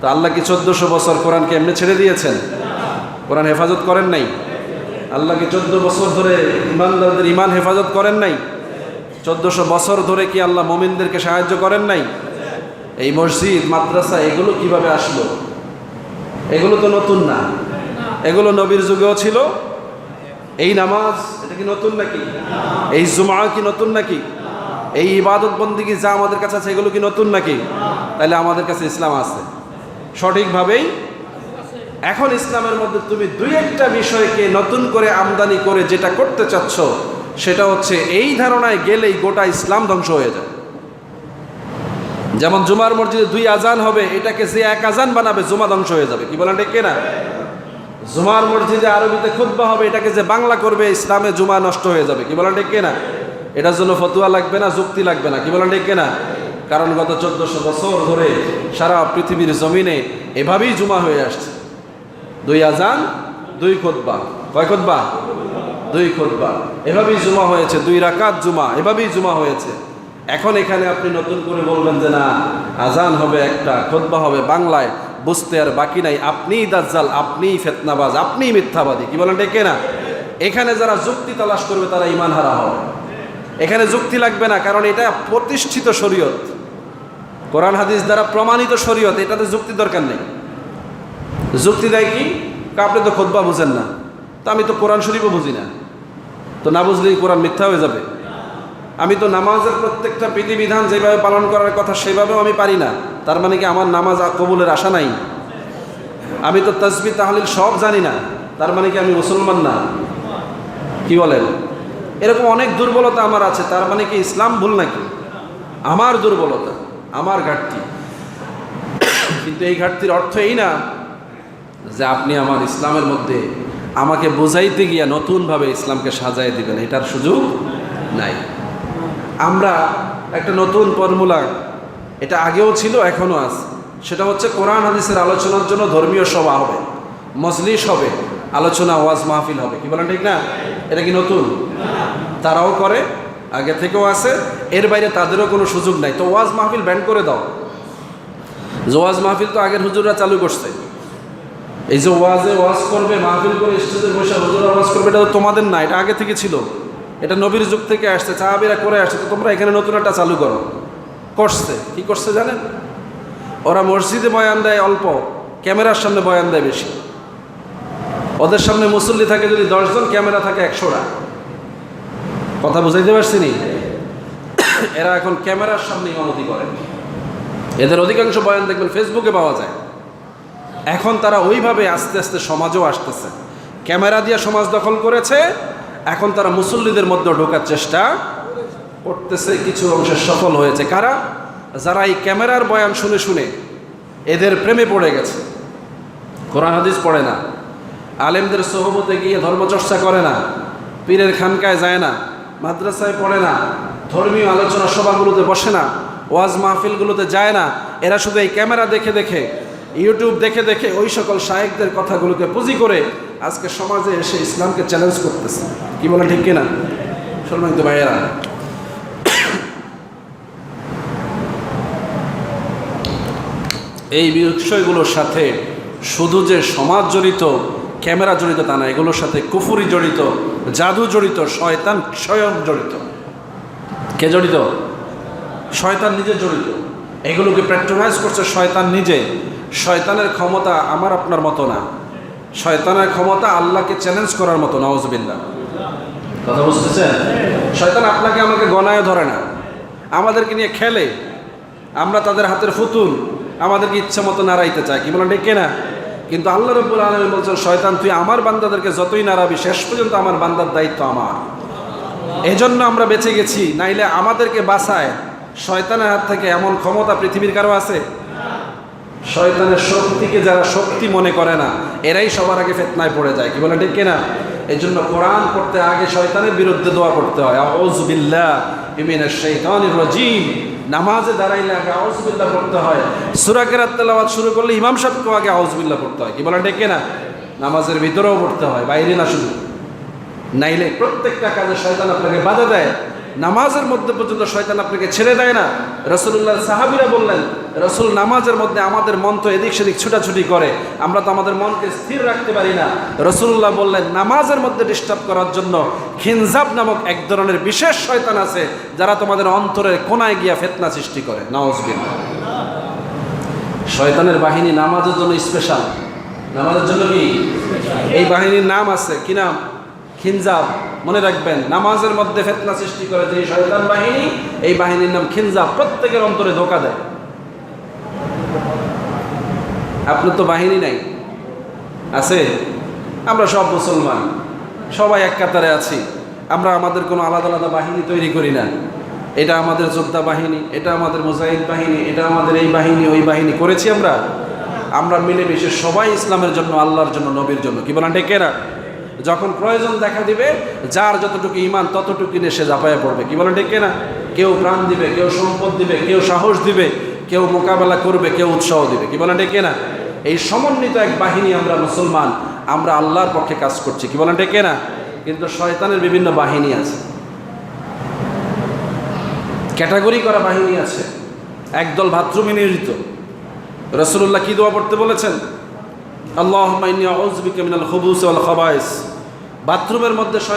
তো আল্লাহ কি চোদ্দশো বছর কোরআনকে এমনি ছেড়ে দিয়েছেন? কোরআন হেফাজত করেন নাই? আল্লাহ কি চোদ্দ বছর ধরে ইমানদারদের ইমান হেফাজত করেন নাই? চোদ্দশো বছর ধরে কি আল্লাহ মোমিনদেরকে সাহায্য করেন নাই? এই মসজিদ, মাদ্রাসা, এগুলো কীভাবে আসলো? এগুলো তো নতুন না। এগুলো নবীর যুগেও ছিল। এই নামাজ, এটা কি নতুন নাকি? এই জুমা কি নতুন নাকি? এই ইবাদত বন্দিগি যা আমাদের কাছে আছে, এগুলো কি নতুন নাকি? তাহলে আমাদের কাছে ইসলাম আছে। সঠিকভাবেই। এখন ইসলামের মধ্যে তুমি দুই একটা বিষয়কে নতুন করে আমদানি করে যেটা করতে চাচ্ছ, সেটা হচ্ছে এই ধারণায় গেলেই গোটা ইসলাম ধ্বংস হয়ে যায় যেমন জুমার মসজিদে দুই আজান হবে, এটাকে যে এক আজান বানাবে, জুমা ধ্বংস হয়ে যাবে। কি বলেন ঠিক না জুমার মসজিদে আরবিতে খুদ্া হবে, এটাকে যে বাংলা করবে, ইসলামে জুমা নষ্ট হয়ে যাবে। কি বলেন ঠিক না এটার জন্য ফতুয়া লাগবে না, যুক্তি লাগবে না। কি বলেন ঠিক না কারণ গত চোদ্দশো বছর ধরে সারা পৃথিবীর জমিনে এভাবেই জুমা হয়ে আসছে। দুই আজান, দুই খুতবা। কয় খুতবা? দুই খুতবা। এভাবেই জুমা হয়েছে, দুই রাকাত জুমা, এভাবেই জুমা হয়েছে। এখন এখানে আপনি নতুন করে বলবেন যে না, আজান হবে একটা খোদবা হবে বাংলায়, বুঝতে আর বাকি নাই। আপনিই দাজ্জাল, আপনিই ফেতনাবাজ, আপনিই মিথ্যাবাদী। কি বলেন ডেকে না এখানে যারা যুক্তি তালাশ করবে, তারা ইমান হারা হবে। এখানে যুক্তি লাগবে না, কারণ এটা প্রতিষ্ঠিত শরীয়ত। কোরআন হাদিস দ্বারা প্রমাণিত শরীয়ত, এটাতে যুক্তি দরকার নেই। যুক্তি দেয় কি? আপনি তো খোদবা বুঝেন না। তো আমি তো কোরআন শরীফও বুঝি না। তো না বুঝলেই কোরআন মিথ্যা হয়ে যাবে। আমি তো নামাজের প্রত্যেকটা বিধিবিধান যেভাবে পালন করার কথা সেভাবেও আমি পারি না। তার মানে কি আমার নামাজ কবুলের আশা নাই? আমি তো তসবি তাহলিল সব জানি না। তার মানে কি আমি মুসলমান না? কি বলেন? এরকম অনেক দুর্বলতা আমার আছে। তার মানে কি ইসলাম ভুল নাকি? আমার দুর্বলতা। আমার ঘাটতি। কিন্তু এই ঘাটতির অর্থ এই না যে আপনি আমার ইসলামের মধ্যে আমাকে বোঝাইতে গিয়া নতুনভাবে ইসলামকে সাজাই দিবেন, এটার সুযোগ নাই। আমরা একটা নতুন ফর্মুলা, এটা আগেও ছিল, এখনও আছে। সেটা হচ্ছে কোরআন হাদিসের আলোচনার জন্য ধর্মীয় সভা হবে, মজলিস হবে, আলোচনা, ওয়াজ মাহফিল হবে। কি বলেন ঠিক না? এটা কি নতুন? তারাও করে আগে থেকেও আছে, এর বাইরে তাদেরও কোনো সুযোগ নাই। তো ওয়াজ মাহফিল ব্যান করে দাও। যে ওয়াজ মাহফিল তো আগের হুজুররা চালু করছে। এই যে ওয়াজে ওয়াজ করবে, মাহফিল করে স্টেজে বসে হুজুরা ওয়াজ করবে, এটা তোমাদের না, এটা আগে থেকে ছিল। এটা নবীর যুগ থেকে আসছে চাহাবিরা করে আসছে, তো তোমরা এখানে নতুন একটা চালু করো। করছে। কি করছে জানেন? ওরা মসজিদে বয়ান দেয় অল্প, ক্যামেরার সামনে বয়ান দেয় বেশি। ওদের সামনে মুসল্লি থাকে যদি দশজন, ক্যামেরা থাকে একশোটা। কথা বুঝাইতে পারছি নি? এরা এখন ক্যামেরার সামনে ইমামতি করে। এদের অধিকাংশ বয়ান দেখবেন ফেসবুকে পাওয়া যায়। এখন তারা ওইভাবে আস্তে আস্তে সমাজও আসতেছে। ক্যামেরা দিয়ে সমাজ দখল করেছে, এখন তারা মুসল্লিদের মধ্যে ঢোকার চেষ্টা করতেছে, কিছু অংশে সফল হয়েছে। কারা? যারা এই ক্যামেরার বয়ান শুনে শুনে এদের প্রেমে পড়ে গেছে। কোরআন হাদিস পড়ে না। আলেমদের সহবতে গিয়ে ধর্মচর্চা করে না। পীরের খানকায় যায় না। মাদ্রাসায় পড়ে না, ধর্মীয় আলোচনা সভাগুলোতে বসে না, ওয়াজ মাহফিলগুলোতে যায় না, এরা শুধু এই ক্যামেরা দেখে দেখে, ইউটিউব দেখে দেখে ওই সকল শায়েকদের কথাগুলোকে পুঁজি করে আজকে সমাজে এসে ইসলামকে চ্যালেঞ্জ করতেছে। কি বলে ঠিক কিনা? সম্মানিত ভাইয়েরা। এই বিষয়গুলোর সাথে শুধু যে সমাজ জড়িত, ক্যামেরা জড়িত তা না, এগুলোর সাথে কুফুরি জড়িত জাদু জড়িত শয়তান স্বয়ং জড়িত। কে জড়িত? শয়তান নিজে জড়িত। এগুলোকে প্যাট্রোনাইজ করছে শয়তান নিজে। শয়তানের ক্ষমতা আমার, আপনার মতো না। শয়তানের ক্ষমতা আল্লাহকে চ্যালেঞ্জ করার মতো নওয়াজবিল্লা কথা বুঝতেছেন? শয়তান আপনাকে আমাকে গণায় ধরে না। আমাদেরকে নিয়ে খেলে। আমরা তাদের হাতের ফুতুল আমাদেরকে ইচ্ছা মতো নাড়াইতে চায় কি বলেন ডেকে না কিন্তু আল্লাহ রব্বুল আলমী বলছেন, শয়তান, তুই আমার বান্দাদেরকে যতই নাড়াবি, শেষ পর্যন্ত আমার বান্দার দায়িত্ব আমার। এজন্য আমরা বেঁচে গেছি। নাইলে আমাদেরকে বাঁচায় শয়তানের হাত থেকে এমন ক্ষমতা পৃথিবীর কারও আছে? শয়তানের শক্তিকে যারা শক্তি মনে করে না, এরাই সবার আগে ফেতনায় পড়ে যায়। কি বলে ঠিক কিনা? এই জন্য কোরআন পড়তে আগে শয়তানের বিরুদ্ধে দোয়া করতে হয়। আউজবিল্লাহ ইমিনের শৈতানির রজিম। নামাজে দাঁড়াইলে আগে আউজবিল্লা পড়তে হয়। সুরাকেরাত তেলাওয়াত শুরু করলে ইমাম সাহেবকেও আগে আউজবিল্লা পড়তে হয়। কি বলে ডেকে না নামাজের ভিতরেও পড়তে হয়, বাইরে না শুধু। নাইলে প্রত্যেকটা কাজে শয়তান আপনাকে বাধা দেয়। নামাজের মধ্যে পর্যন্ত শয়তান আপনাকে ছেড়ে দেয় না। রসুল্লাহ সাহাবিরা বললেন, রসুল, নামাজের মধ্যে আমাদের মন তো এদিক সেদিক ছুটাছুটি করে। আমরা তো আমাদের মনকে স্থির রাখতে পারি না। রসুল্লাহ বললেন, নামাজের মধ্যে ডিস্টার্ব করার জন্য খিনজাব নামক এক ধরনের বিশেষ শয়তান আছে, যারা তোমাদের অন্তরের কোনায় গিয়া ফেতনা সৃষ্টি করে। নওয়াজবিন শয়তানের বাহিনী নামাজের জন্য স্পেশাল নামাজের জন্য কি? এই বাহিনীর নাম আছে, কি নাম? খিনজাব, মনে রাখবেন, নামাজের মধ্যে ফেতনা সৃষ্টি করে যে শয়তান বাহিনী, এই বাহিনীর নাম খিনজাব, প্রত্যেকের অন্তরে ধোকা দেয়। আপনার তো বাহিনী নাই। আছে? আমরা সব মুসলমান। সবাই এক কাতারে আছি। আমরা আমাদের কোনো আলাদা আলাদা বাহিনী তৈরি করি না। এটা আমাদের যোদ্ধা বাহিনী, এটা আমাদের মুজাহিদ বাহিনী, এটা আমাদের এই বাহিনী, ওই বাহিনী করেছি আমরা। আমরা মিলেমিশে সবাই ইসলামের জন্য, আল্লাহর জন্য, নবীর জন্য। কি বলেন না যখন প্রয়োজন দেখা দিবে, যার যতটুকু ইমান ততটুকু নিয়ে সে জাপায়া পড়বে। কি বলেন ঠিক না কেউ প্রাণ দিবে, কেউ সম্পদ দিবে, কেউ সাহস দিবে, কেউ মোকাবেলা করবে, কেউ উৎসাহ দিবে। কি বলেন ঠিক না এই সমন্বিত এক বাহিনী আমরা মুসলমান, আমরা আল্লাহর পক্ষে কাজ করছি। কি বলেন ঠিক না কিন্তু শয়তানের বিভিন্ন বাহিনী আছে। ক্যাটাগরি করা বাহিনী আছে। একদল ভাতৃমে নিয়োজিত। রসুল্লাহ কি দোয়া পড়তে বলেছেন? আল্লাহ মিনাল খবুস ওয়াল খবাইস। বাথরুমের মধ্যে শয়তান